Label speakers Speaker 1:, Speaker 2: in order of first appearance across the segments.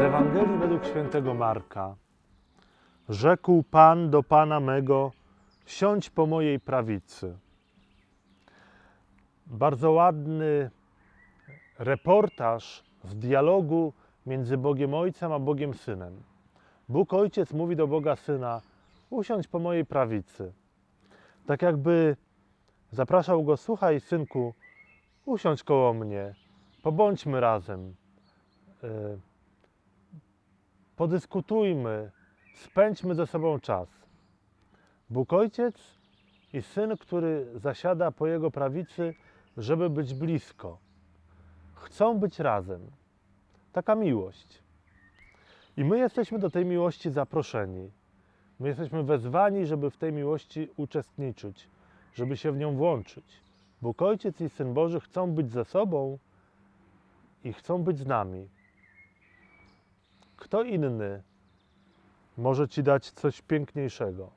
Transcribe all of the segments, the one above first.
Speaker 1: Ewangelii według świętego Marka. Rzekł Pan do Pana mego, siądź po mojej prawicy. Bardzo ładny reportaż z dialogu między Bogiem Ojcem a Bogiem Synem. Bóg Ojciec mówi do Boga Syna, usiądź po mojej prawicy. Tak jakby zapraszał go, słuchaj synku, usiądź koło mnie, pobądźmy razem, y, podyskutujmy, spędźmy ze sobą czas. Bóg Ojciec i Syn, który zasiada po Jego prawicy, żeby być blisko. Chcą być razem. Taka miłość. I my jesteśmy do tej miłości zaproszeni. My jesteśmy wezwani, żeby w tej miłości uczestniczyć, żeby się w nią włączyć. Bóg Ojciec i Syn Boży chcą być ze sobą i chcą być z nami. Kto inny może Ci dać coś piękniejszego?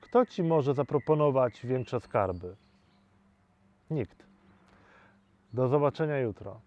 Speaker 1: Kto Ci może zaproponować większe skarby? Nikt. Do zobaczenia jutro.